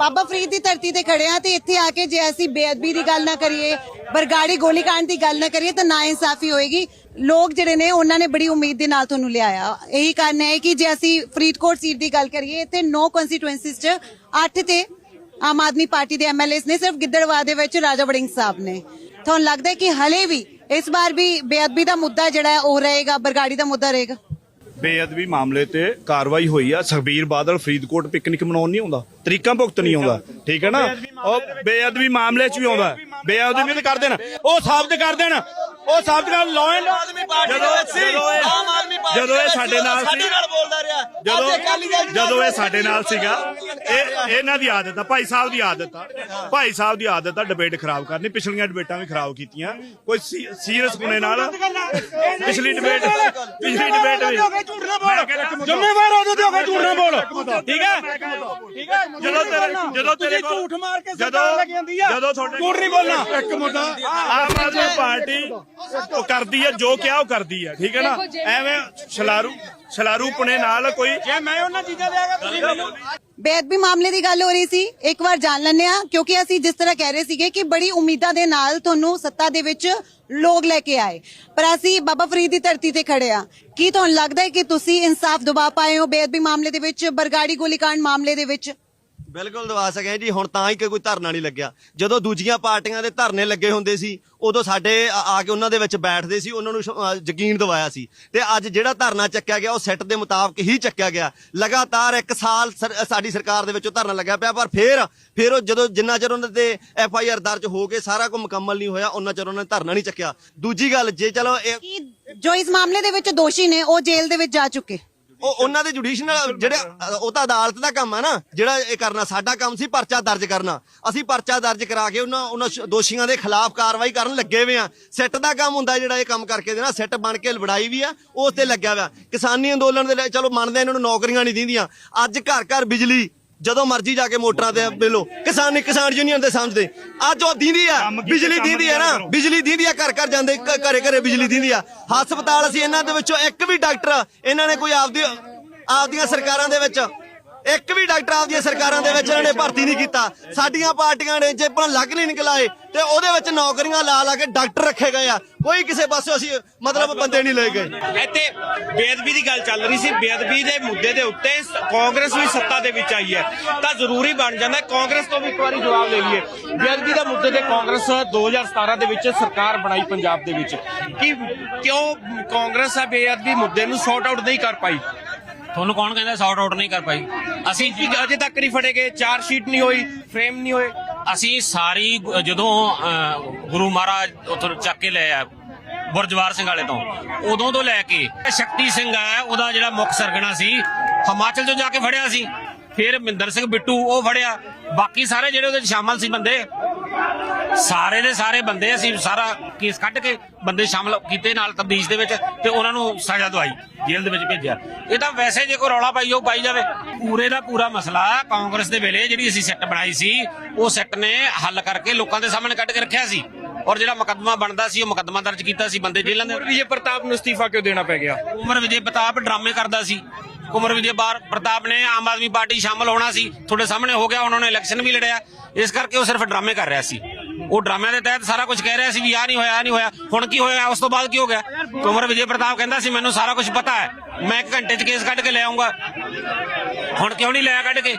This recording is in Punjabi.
ਬਾਬਾ ਫਰੀਦ ਦੀ ਧਰਤੀ ਤੇ ਖੜੇ ਆ ਤੇ ਇੱਥੇ ਆ ਕੇ ਜੇ ਅਸੀਂ ਬੇਅਦਬੀ ਦੀ ਗੱਲ ਨਾ ਕਰੀਏ, ਬਰਗਾੜੀ ਗੋਲੀकांड ਦੀ ਗੱਲ ਨਾ ਕਰੀਏ ਤਾਂ ਨਾ ਇਨਸਾਫੀ ਹੋਏਗੀ। ਲੋਕ ਜਿਹੜੇ ਨੇ, ਉਹਨਾਂ ਨੇ ਬੜੀ ਉਮੀਦ ਦੇ ਨਾਲ ਤੁਹਾਨੂੰ ਲਿਆਇਆ। ਇਹੀ ਕਾਰਨ ਹੈ ਕਿ ਜੇ ਅਸੀਂ ਫਰੀਦਕੋਟ ਸੀਟ ਦੀ ਗੱਲ ਕਰੀਏ, ਇੱਥੇ 9 ਕਨਸਟੀਟੂਐਂਸੀਜ਼ ਚ 8 ਤੇ ਆਮ ਆਦਮੀ ਪਾਰਟੀ ਦੇ ਐਮਐਲਏਸ ਨੇ, ਸਿਰਫ ਗਿੱਦੜਵਾ ਦੇ ਵਿੱਚ ਰਾਜਾ ਵੜਿੰਗ ਸਾਹਿਬ ਨੇ। ਤੁਹਾਨੂੰ ਲੱਗਦਾ ਕਿ ਹਲੇ ਵੀ ਇਸ ਵਾਰ ਵੀ ਬੇਅਦਬੀ ਦਾ ਮੁੱਦਾ ਜਿਹੜਾ ਉਹ ਰਹੇਗਾ, ਬਰਗਾੜੀ ਦਾ ਮੁੱਦਾ ਰਹੇਗਾ? ਬੇਅਦਬੀ ਮਾਮਲੇ ਤੇ ਕਾਰਵਾਈ ਹੋਈ ਆ। ਸੁਖਬੀਰ ਬਾਦਲ ਫਰੀਦਕੋਟ ਪਿਕਨਿਕ ਮਨਾਉਣ ਨਹੀਂ ਆਉਂਦਾ। ਤਰੀਕਾਂ ਭੁਗਤ ਨਹੀਂ ਆਉਂਦਾ। ਠੀਕ ਹੈ ਨਾ? ਉਹ ਬੇਅਦਬੀ ਮਾਮਲੇ 'ਚ ਵੀ ਆਉਂਦਾ। ਬੇਅਦਬੀ ਵੀ ਕਰ ਦੇਣ। ਉਹ ਸਾਬਤ ਕਰ ਦੇਣ। ਉਹ ਸਾਬਤ ਕਰ ਲਾਅ ਐਂਡ ਜਦੋਂ ਜਦੋਂ ਇਹ ਜਦੋਂ ਇਹ ਸਾਡੇ ਨਾਲ ਸੀ। ਬੋਲਦਾ ਰਿਹਾ। ਜਦੋਂ ਜਦੋਂ ਇਹ ਸਾਡੇ ਨਾਲ ਸੀਗਾ। ਇਹ ਇਹਨਾਂ ਦੀ ਆਦਤ ਆ ਭਾਈ ਸਾਹਿਬ ਦੀ ਆਦਤ ਆ। ਭਾਈ ਸਾਹਿਬ ਦੀ ਆਦਤ ਆ ਡਿਬੇਟ ਖਰਾਬ ਕਰਨੀ ਪਿਛਲੀਆਂ ਡਿਬੇਟਾਂ ਵੀ ਖਰਾਬ ਕੀਤੀਆਂ। ਕੋਈ ਸੀਰੀਅਸ ਗੁਨੇ ਨਾਲ ਪਿਛਲੀ ਡਿਬੇਟ ਪਿਛਲੀ ਡਿਬੇਟ ਵੀ। ਜ਼ਿੰਮੇਵਾਰ ਤੇ ਹੋ ਕੇ ਝੂਠ ਨਾ ਬੋਲ। ਠੀਕ ਹੈ? ਠੀਕ ਹੈ? ਜਦੋਂ ਤੇਰੇ ਜਦੋਂ ਤੇਰੇ ਕੋਲ ਝੂਠ ਮਾਰ ਕੇ ਸਰਕਾਰ ਲੱਗ ਜਾਂਦੀ ਆ। ਜਦੋਂ ਤੁਹਾਡੇ ਝੂਠ ਨਹੀਂ ਬੋਲਣਾ। ਇੱਕ ਮੁੱਦਾ। ਆਮ ਆਦਮੀ ਪਾਰਟੀ ਉਹ ਕਰਦੀ ਹੈ ਜੋ ਕਿਹਾ ਉਹ ਕਰਦੀ ਹੈ ਠੀਕ ਹੈ ਨਾ? ਐਵੇਂ ਛਲਾਰੂ ਛਲਾਰੂ ਪੁਣੇ ਨਾਲ ਕੋਈ ਜੇ ਮੈਂ ਉਹਨਾਂ ਚੀਜ਼ਾਂ ਲਿਆਗਾ ਤੁਸੀਂ ਮੈਨੂੰ ਬੇਅਦਬੀ ਮਾਮਲੇ ਦੀ ਗੱਲ ਹੋ ਰਹੀ ਸੀ। ਇੱਕ ਵਾਰ ਜਾਣ ਲੈਂਦੇ ਆ ਕਿਉਂਕਿ ਅਸੀਂ ਜਿਸ ਤਰ੍ਹਾਂ ਕਹਿ ਰਹੇ ਸੀਗੇ ਕਿ ਬੜੀ ਉਮੀਦਾਂ ਦੇ ਨਾਲ ਤੁਹਾਨੂੰ ਸੱਤਾ ਦੇ ਵਿੱਚ ਲੋਕ ਲੈ ਕੇ ਆਏ। ਪਰ ਅਸੀਂ ਬਾਬਾ ਫਰੀਦ ਦੀ ਧਰਤੀ ਤੇ ਖੜੇ ਆ ਕੀ ਤੁਹਾਨੂੰ ਲੱਗਦਾ ਹੈ ਕਿ ਤੁਸੀਂ ਇਨਸਾਫ ਦਬਾ ਪਾਏ ਹੋ ਬੇਅਦਬੀ ਮਾਮਲੇ ਦੇ ਵਿੱਚ, ਬਰਗਾੜੀ ਗੋਲੀकांड ਮਾਮਲੇ ਦੇ ਵਿੱਚ? ਬਿਲਕੁਲ ਦਵਾ ਸਕੇ ਜੀ ਹੁਣ ਤਾਂ ਹੀ ਕਿ ਕੋਈ ਧਰਨਾ ਨਹੀਂ ਲੱਗਿਆ। ਜਦੋਂ ਦੂਜੀਆਂ ਪਾਰਟੀਆਂ ਦੇ ਧਰਨੇ ਲੱਗੇ ਹੁੰਦੇ ਸੀ ਉਦੋਂ ਸਾਡੇ ਆ ਆ ਕੇ ਉਹਨਾਂ ਦੇ ਵਿੱਚ ਬੈਠਦੇ ਸੀ ਉਹਨਾਂ ਨੂੰ ਸ਼- ਅ, ਯਕੀਨ ਦਿਵਾਇਆ ਸੀ। ਤੇ ਅੱਜ ਜਿਹੜਾ ਧਰਨਾ ਚੱਕਿਆ ਗਿਆ ਉਹ ਸੈੱਟ ਦੇ ਮੁਤਾਬਕ ਹੀ ਚੱਕਿਆ ਗਿਆ। ਲਗਾਤਾਰ ਇੱਕ ਸਾਲ ਸਰ- ਸਾਡੀ ਸਰਕਾਰ ਦੇ ਵਿੱਚ ਉਹ ਧਰਨਾ ਲੱਗਿਆ ਪਿਆ ਪਰ ਫਿਰ ਫਿਰ ਉਹ ਜਦੋਂ ਜਿੰਨਾ ਚਿਰ ਉਹਨਾਂ ਤੇ ਐਫ ਆਈ ਆਰ ਦਰਜ ਹੋ ਕੇ ਸਾਰਾ ਕੁਝ ਮੁਕੰਮਲ ਨਹੀਂ ਹੋਇਆ ਉਹਨਾਂ ਚਿਰ ਉਹਨਾਂ ਨੇ ਧਰਨਾ ਨਹੀਂ ਚੱਕਿਆ। ਦੂਜੀ ਗੱਲ ਜੇ ਚਲੋ ਇਹ ਕਿ ਜੋ ਇਸ ਮਾਮਲੇ ਦੇ ਵਿੱਚ ਦੋਸ਼ੀ ਨੇ ਉਹ ਜੇਲ੍ਹ ਦੇ ਵਿੱਚ ਜਾ ਚੁੱਕੇ। ਉਹ ਉਹਨਾਂ ਦੇ ਜੁਡੀਸ਼ਨਲ ਜਿਹੜੇ ਉਹ ਤਾਂ ਅਦਾਲਤ ਦਾ ਕੰਮ ਹੈ ਨਾ ਜਿਹੜਾ ਇਹ ਕਰਨਾ ਸਾਡਾ ਕੰਮ ਸੀ ਪਰਚਾ ਦਰਜ ਕਰਨਾ। ਅਸੀਂ ਪਰਚਾ ਦਰਜ ਕਰਾ ਕੇ ਉਹਨਾਂ ਉਹਨਾਂ ਦੋਸ਼ੀਆਂ ਦੇ ਖਿਲਾਫ ਕਾਰਵਾਈ ਕਰਨ ਲੱਗੇ ਹੋਏ ਆ। ਸਿੱਟ ਦਾ ਕੰਮ ਹੁੰਦਾ ਜਿਹੜਾ ਇਹ ਕੰਮ ਕਰਕੇ ਦੇਣਾ ਸਿੱਟ ਬਣ ਕੇ ਲੜਾਈ ਵੀ ਆ ਉਸ ਤੇ ਲੱਗਿਆ ਹੋਇਆ। ਕਿਸਾਨੀ ਅੰਦੋਲਨ ਦੇ ਲਈ ਚਲੋ ਮੰਨਦੇ ਆ ਇਹਨਾਂ ਨੂੰ ਨੌਕਰੀਆਂ ਨਹੀਂ ਦਿੰਦੀਆਂ। ਅੱਜ ਘਰ ਘਰ ਬਿਜਲੀ ਜਦੋਂ ਮਰਜ਼ੀ ਜਾ ਕੇ ਮੋਟਰਾਂ ਤੇ ਮਿਲੋ ਕਿਸਾਨੀ ਕਿਸਾਨ ਯੂਨੀਅਨ ਦੇ ਸਮਝਦੇ। ਅੱਜ ਉਹ ਦਿੰਦੀ ਆ। ਬਿਜਲੀ ਦਿੰਦੀ ਆ ਨਾ। ਬਿਜਲੀ ਦਿੰਦੀ ਆ ਘਰ ਘਰ ਜਾਂਦੇ ਘਰੇ ਘਰੇ ਬਿਜਲੀ ਦਿੰਦੀ ਆ। ਹਸਪਤਾਲ ਅਸੀਂ ਇਹਨਾਂ ਦੇ ਵਿੱਚੋਂ ਇੱਕ ਵੀ ਡਾਕਟਰ ਇਹਨਾਂ ਨੇ ਕੋਈ ਆਪਦੀ ਆਪਦੀਆਂ ਸਰਕਾਰਾਂ ਦੇ ਵਿੱਚ ਇੱਕ ਵੀ ਡਾਕਟਰ ਆਪਦੀਆਂ ਸਰਕਾਰਾਂ ਦੇ ਵਿੱਚ ਇਹਨਾਂ ਨੇ ਭਰਤੀ ਨਹੀਂ ਕੀਤਾ। ਸਾਡੀਆਂ ਪਾਰਟੀਆਂ ਨੇ ਜੇ ਆਪਾਂ ਲੱਗ ਨਹੀਂ ਨਿਕਲਾਏ ਤੇ ਉਹਦੇ ਵਿੱਚ ਨੌਕਰੀਆਂ ਲਾ ਲਾ ਕੇ ਡਾਕਟਰ ਰੱਖੇ ਗਏ ਆ। ਕੋਈ ਕਿਸੇ ਪਾਸੇ ਅਸੀਂ ਮਤਲਬ ਬੰਦੇ ਨਹੀਂ ਲਏ ਗਏ। ਇੱਥੇ ਬੇਅਦਬੀ ਦੀ ਗੱਲ ਚੱਲ ਰਹੀ ਸੀ। ਬੇਅਦਬੀ ਦੇ ਮੁੱਦੇ ਦੇ ਉੱਤੇ ਕਾਂਗਰਸ ਵੀ ਸੱਤਾ ਦੇ ਵਿੱਚ ਆਈ ਹੈ। ਤਾਂ ਜ਼ਰੂਰੀ ਬਣ ਜਾਂਦਾ ਕਾਂਗਰਸ ਤੋਂ ਵੀ ਇੱਕ ਵਾਰੀ ਜਵਾਬ ਲੈ ਲਈਏ। ਬੇਅਦਬੀ ਦੇ ਮੁੱਦੇ ਤੇ ਕਾਂਗਰਸ 2017 ਦੇ ਵਿੱਚ ਸਰਕਾਰ ਬਣਾਈ ਪੰਜਾਬ ਦੇ ਵਿੱਚ। ਕਿ ਕਿਉਂ ਕਾਂਗਰਸ ਆ ਬੇਅਦਬੀ ਮੁੱਦੇ ਨੂੰ ਸੌਟ ਆਊਟ ਨਹੀਂ ਕਰ ਪਾਈ? ਤੁਹਾਨੂੰ ਕੌਣ ਕਹਿੰਦਾ ਸੌਟ ਆਊਟ ਨਹੀਂ ਕਰ ਪਾਈ? ਅਸੀਂ ਅਜੇ ਤੱਕ ਨਹੀਂ ਫੜੇ ਗਏ ਚਾਰ ਸ਼ੀਟ ਨਹੀਂ ਹੋਈ ਫਰੇਮ ਨਹੀਂ ਹੋਏ। ਅਸੀਂ ਸਾਰੀ ਗੁ- ਜਦੋਂ ਅਹ, ਗੁਰੂ ਮਹਾਰਾਜ ਉੱਥੋਂ ਚੱਕ ਕੇ ਲੈ ਆ ਬੁਰਜਵਾਰ ਸਿੰਘ ਵਾਲੇ ਤੋਂ ਉਦੋਂ ਤੋਂ ਲੈ ਕੇ ਸ਼ਕਤੀ ਸਿੰਘ ਹੈ ਉਹਦਾ ਜਿਹੜਾ ਮੁੱਖ ਸਰਗਣਾ ਸੀ ਹਿਮਾਚਲ ਤੋਂ ਜਾ ਕੇ ਫੜਿਆ ਸੀ। ਫਿਰ ਮਿੰਦਰ ਸਿੰਘ ਬਿੱਟੂ ਉਹ ਫੜਿਆ। ਬਾਕੀ ਸਾਰੇ ਜਿਹੜੇ ਉਹਦੇ 'ਚ ਸ਼ਾਮਲ ਸੀ ਬੰਦੇ ਸਾਰੇ ਦੇ ਸਾਰੇ ਬੰਦੇ ਅਸੀਂ ਸਾਰਾ ਕੇਸ ਕੱਢ ਕੇ ਬੰਦੇ ਸ਼ਾਮਲ ਕੀਤੇ ਨਾਲ ਤਬਦੀਸ਼ ਦੇ ਵਿੱਚ ਤੇ ਉਹਨਾਂ ਨੂੰ ਸਜ਼ਾ ਦਵਾਈ ਜੇਲ੍ਹ ਦੇ ਵਿੱਚ ਭੇਜਿਆ। ਇਹ ਤਾਂ ਵੈਸੇ ਜੇ ਕੋਈ ਰੌਲਾ ਪਾਈ ਉਹ ਪਾਈ ਜਾਵੇ। ਪੂਰੇ ਦਾ ਪੂਰਾ ਮਸਲਾ ਕਾਂਗਰਸ ਦੇ ਵੇਲੇ ਜਿਹੜੀ ਅਸੀਂ ਸੈੱਟ ਬਣਾਈ ਸੀ ਉਹ ਸੈੱਟ ਨੇ ਹੱਲ ਕਰਕੇ ਲੋਕਾਂ ਦੇ ਸਾਹਮਣੇ ਕੱਢ ਕੇ ਰੱਖਿਆ ਸੀ। ਔਰ ਜਿਹੜਾ ਮੁਕੱਦਮਾ ਬਣਦਾ ਸੀ ਉਹ ਮੁਕੱਦਮਾ ਦਰਜ ਕੀਤਾ ਸੀ ਬੰਦੇ ਜੇਲ੍ਹਾਂ ਦੇ ਵਿਜੇ ਪ੍ਰਤਾਪ ਨੂੰ ਅਸਤੀਫਾ ਕਿਉਂ ਦੇਣਾ ਪੈ ਗਿਆ? ਉਮਰ ਵਿਜੇ ਪ੍ਰਤਾਪ ਡਰਾਮੇ ਕਰਦਾ ਸੀ। ਉਮਰ ਵਿਜੇ ਬਾਰ ਪ੍ਰਤਾਪ ਨੇ ਆਮ ਆਦਮੀ ਪਾਰਟੀ ਸ਼ਾਮਲ ਹੋਣਾ ਸੀ। ਤੁਹਾਡੇ ਸਾਹਮਣੇ ਹੋ ਗਿਆ, ਉਹਨਾਂ ਨੇ ਇਲੈਕਸ਼ਨ ਵੀ ਲੜਿਆ। ਇਸ ਕਰਕੇ ਉਹ ਸਿਰਫ ਡਰਾਮੇ ਕਰ ਰਿਹਾ ਸੀ। ਉਹ ਡਰਾਮਿਆਂ ਦੇ ਤਹਿਤ ਸਾਰਾ ਕੁਝ ਕਹਿ ਰਿਹਾ ਸੀ ਵੀ ਆ ਨਹੀਂ ਹੋਇਆ ਆ ਨਹੀਂ ਹੋਇਆ। ਹੁਣ ਕੀ ਹੋਇਆ, ਉਸ ਤੋਂ ਬਾਅਦ ਕੀ ਹੋ ਗਿਆ? ਉਮਰ ਵਿਜੇ ਪ੍ਰਤਾਪ ਕਹਿੰਦਾ ਸੀ, ਮੈਨੂੰ ਸਾਰਾ ਕੁਝ ਪਤਾ ਹੈ। ਮੈਂ ਇੱਕ ਘੰਟੇ 'ਚ ਕੇਸ ਕੱਢ ਕੇ ਲੈ ਆਉਂਗਾ ਹੁਣ ਕਿਉਂ ਨਹੀਂ ਲਿਆ ਕੱਢ ਕੇ?